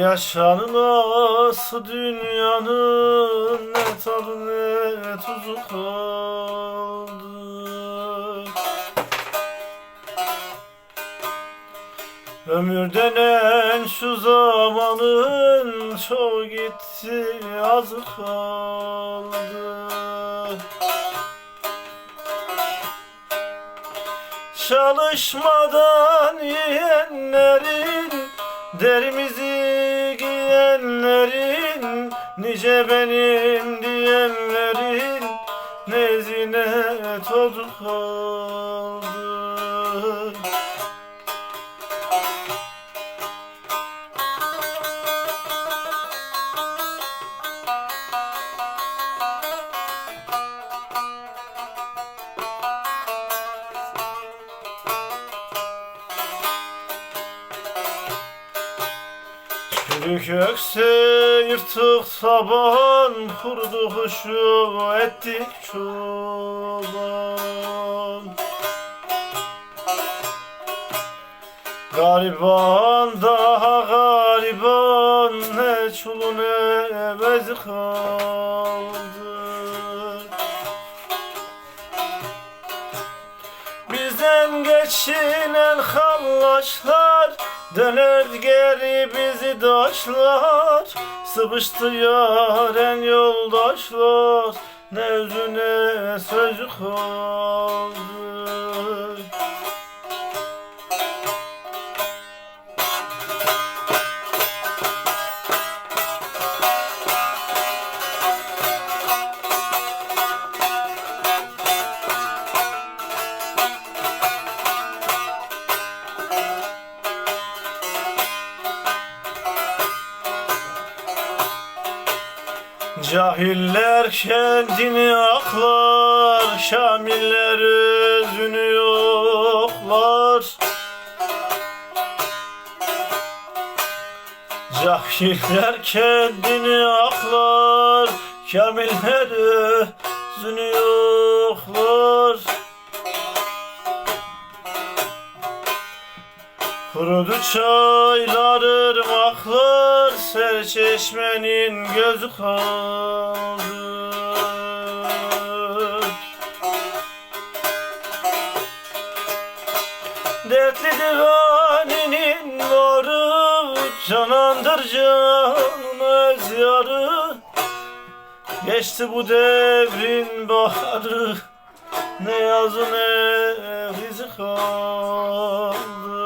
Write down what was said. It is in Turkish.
Yaşanılası dünyanın ne tadı ne tuzu kaldı. Ömür denen şu zamanın çoğu gitti azı kaldı. Çalışmadan yiyenlerin Derimizi giyenlerin Nice benim diyenlerin Nezine tozu kaldı Çürük ökse yırtık saban Kurdu kuşu ettik çoban. Gariban daha gariban Ne çulu ne bezi kaldı. Bizden geçinen hallaşlar Döner geri bizi daşlar Sıvıştı yaren yoldaşlar. Ne özüne sözü kaldı Cahiller kendini aklar, Şamiller özünü yoklar. Cahiller kendini aklar, Kamiller özünü yoklar. Kurudu çaylar, ırmaklar, serçeşmenin gözü kaldı. Dertli divaninin varı, canandır canın öz yarı. Geçti bu devrin baharı, ne yazı ne izi kaldı.